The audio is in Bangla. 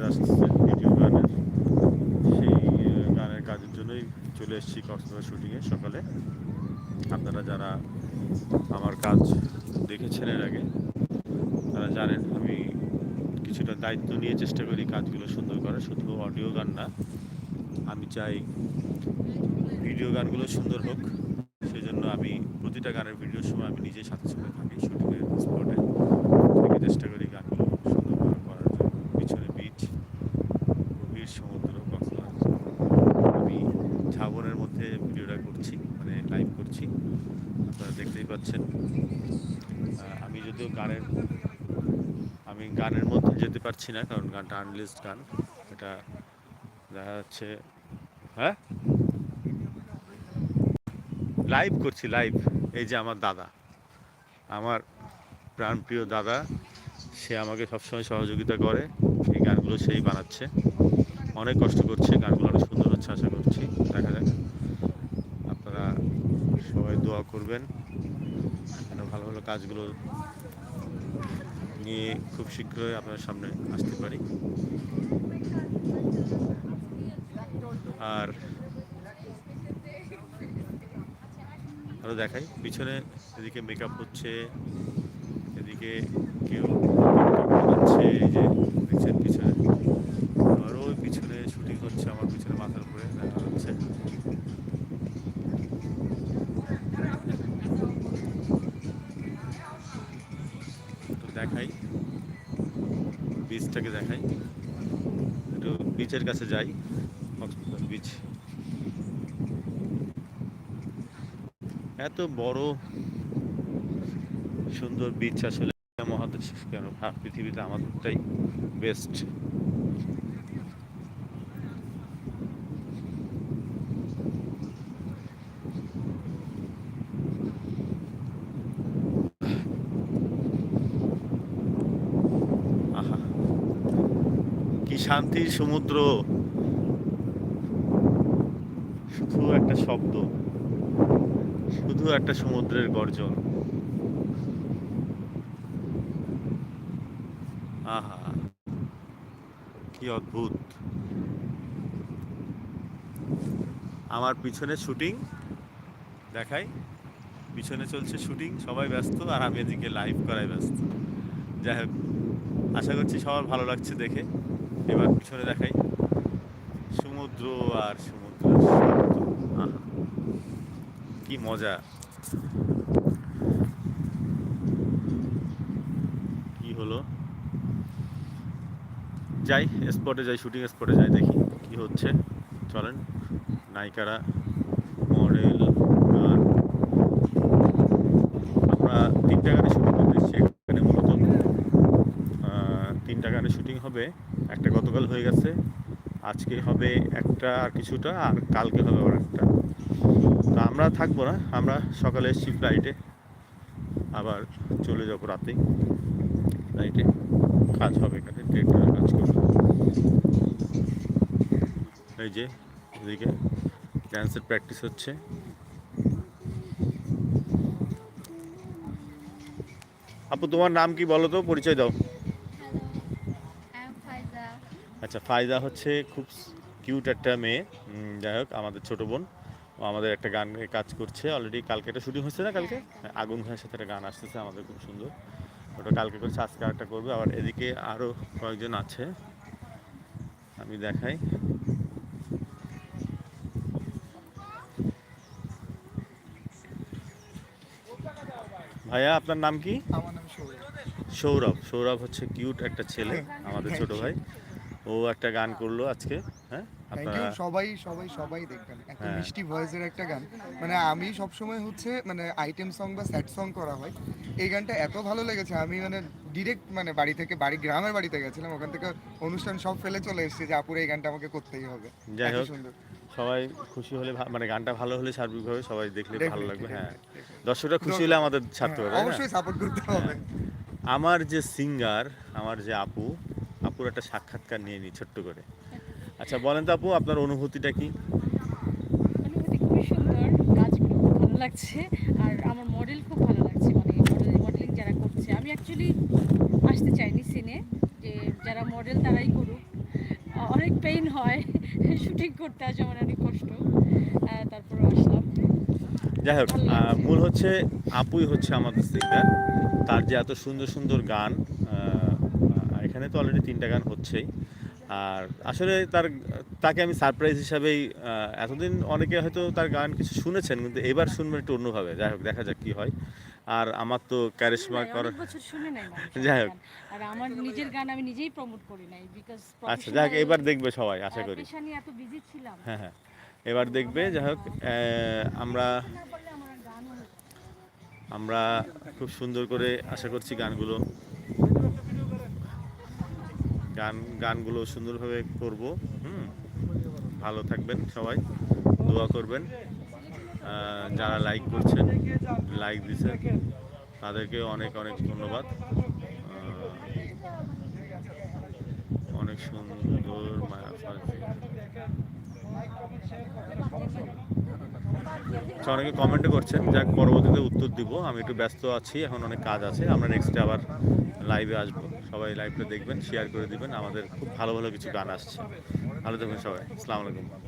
কাজ ভিডিও গানের। সেই গানের কাজের জন্যই চলে এসেছি কক্সবাজার শুটিংয়ে সকালে। আপনারা যারা আমার কাজ দেখেছেন এর আগে, তারা জানেন আমি কিছুটা দায়িত্ব নিয়ে চেষ্টা করি কাজগুলো সুন্দর করার, শুধু অডিও গান না। আমি চাই ভিডিও গানগুলো সুন্দর হোক। সেই জন্য আমি প্রতিটা গানের ভিডিওর সময় আমি নিজেই সাথে সাথে থাকি শুটিংয়ের স্পটে থেকে চেষ্টা করি গানগুলো সুন্দর করে করার জন্য পিছনে বিচ গভীর সমুদ্র কক্সবাজার আমি ঝাবনের মধ্যে ভিডিওটা করছি মানে লাইভ করছি আপনারা দেখতেই পাচ্ছেন আহ, আমি যদিও গানের, আমি গানের মধ্যে যেতে পারছি না, কারণ গানটা আনলিস্ট গান, এটা দেখা যাচ্ছে হ্যাঁ? লাইভ করছি লাইভ এই যে আমার দাদা, আমার প্রাণপ্রিয় দাদা, সে আমাকে সবসময় সহযোগিতা করে, এই গানগুলো সেই বানাচ্ছে, অনেক কষ্ট করছে, গানগুলো অনেক সুন্দর হচ্ছে, আশা করছি, দেখা যাক, আপনারা সবাই দোয়া করবেন। কাজগুলো নিয়ে খুব শীঘ্রই আপনার সামনে আসতে পারি। আর আরও দেখাই, পিছনে এদিকে মেকআপ হচ্ছে, এদিকে কেউ হচ্ছে এই যে দেখছেন পিছনে আর ওই পিছনে শুটিং হচ্ছে আমার পিছনে মাথার উপরে দেখা যাচ্ছে তো দেখাই। বীজটাকে দেখাই। একটু বিচের কাছে যাই। বিচ এত বড় সুন্দর বিচ আসলে মহাদেশ কেন? হ্যাঁ, পৃথিবীতে আমাদেরটাই বেস্ট আহা কি শান্তির সমুদ্র। শুধু একটা শব্দ। শুধু একটা সমুদ্রের গর্জন। আহা, কি অদ্ভুত। আমার পিছনে শুটিং। দেখাই। পিছনে চলছে শুটিং, সবাই ব্যস্ত, আর আমি এদিকে লাইভ করাই ব্যস্ত। যাই হোক, আশা করছি সবার ভালো লাগছে দেখে। এবার পিছনে দেখাই। সমুদ্র আর সমুদ্র কি মজা। কি হলো? যাই স্পটে যাই শুটিং স্পটে যাই, দেখি কি হচ্ছে। চলেন, নায়িকারা মডেল আমরা তিনটা গানে শুটিং করতে এখানে মূলত তিনটা গানে শুটিং হবে। গতকাল হয়ে গেছে। আজকে হবে একটা আর কিছুটা, আর কালকে হবে আবার একটা। তো আমরা থাকব না, আমরা সকালে এসছি ফ্লাইটে আবার চলে যাব রাতে। ফ্লাইটে কাজ হবে এখানে ডিরেক্টরের কাজ করবে। এই যে, এদিকে ড্যান্সের প্র্যাকটিস হচ্ছে। আপু, তোমার নাম কি বলো তো? পরিচয় দাও। আচ্ছা ফায়দা হচ্ছে খুব কিউট একটা মেয়ে। যাই হোক আমাদের ছোটো বোন। ও আমাদের একটা গান কাজ করছে। অলরেডি কালকে একটা শুটিং হচ্ছে না কালকে? হ্যাঁ, আগুন ভাইয়ের সাথে একটা গান আসতেছে আমাদের খুব সুন্দর। ওটা কালকে করছে আজকে একটা করবে। আবার এদিকে আরও কয়েকজন আছে। আমি দেখাই। ভাইয়া আপনার নাম কি? সৌরভ। সৌরভ। সৌরভ হচ্ছে কিউট একটা ছেলে আমাদের ছোট ভাই। ও একটা গান করল আজকে হ্যাঁ? আপনারা সবাই সবাই সবাই দেখবেন। এত হ্যাঁ। মিষ্টি ভয়েসের একটা গান। মানে আমি সবসময় হচ্ছে মানে আইটেম সং বা স্যাড সং করা হয়। এই গানটা এত ভালো লেগেছে আমি মানে ডিরেক্ট মানে বাড়ি থেকে বাড়ি গ্রামের বাড়িতে গেছিলাম। ওখান থেকে অনুষ্ঠান সব ফেলে চলে এসেছি যে আপুরে এই গানটা আমাকে করতেই হবে। যাই হোক সুন্দর। সবাই খুশি হলে মানে গানটা ভালো হলে সার্বিকভাবে সবাই দেখলে ভালো লাগবে হ্যাঁ। দর্শকরা খুশি হলে আমাদের হ্যাঁ, হবে অবশ্যই সাপোর্ট করতে হবে। আমার যে সিঙ্গার আমার যে আপু আপুর একটা সাক্ষাৎকার নিয়ে নিই ছোট্ট করে। আচ্ছা বলেন তো আপু আপনার অনুভূতিটা কি? অনুভূতি খুবই সুন্দর কাজগুলো খুব ভালো লাগছে আর আমার মডেল খুব ভালো লাগছে মানে মডেল যারা করছে। আমি অ্যাকচুয়ালি আসতে চাইনি সিনে যে যারা মডেল তারাই করুক। অনেক পেইন হয় শুটিং করতে আসে আমার অনেক কষ্ট। তারপরে আসলাম। যাই হোক। মূল হচ্ছে আপুই হচ্ছে আমাদের সিঙ্গার তার যে এত সুন্দর সুন্দর গান এখানে তো অলরেডি তিনটা গান হচ্ছেই। আর আসলে তার তাকে আমি সারপ্রাইজ হিসাবেই এতদিন অনেকে হয়তো তার গান কিছু শুনেছেন কিন্তু এবার শুনবেন একটু অন্যভাবে। যাই হোক দেখা যাক কি হয়। আর আমার তো ক্যারিশমা করার যাই হোক। আর আমার নিজের গান আমি নিজেই প্রমোট করি নাই বিকজ আচ্ছা যাক এবার দেখবে সবাই আশা করি। এত বিজি ছিলাম। হ্যাঁ হ্যাঁ। এবার দেখবে যাই হোক আমরা। আমরা খুব সুন্দর করে আশা করছি গানগুলো। গান, গানগুলো সুন্দরভাবে করব, হুম? ভালো থাকবেন সবাই, দোয়া করবেন। যারা লাইক করছেন লাইক দিচ্ছেন তাদেরকে অনেক অনেক ধন্যবাদ। অনেক সুন্দর মায়া। অনেকে কমেন্ট করছেন, যাক, পরবর্তীতে উত্তর দিব। আমি একটু ব্যস্ত আছি, এখন অনেক কাজ আছে। আমরা নেক্সটে আবার লাইভে আসব। সবাই লাইভটা দেখবেন শেয়ার করে দিবেন। আমাদের খুব ভালো ভালো কিছু গান আসছে। ভালো থাকবেন সবাই। আসসালামু আলাইকুম।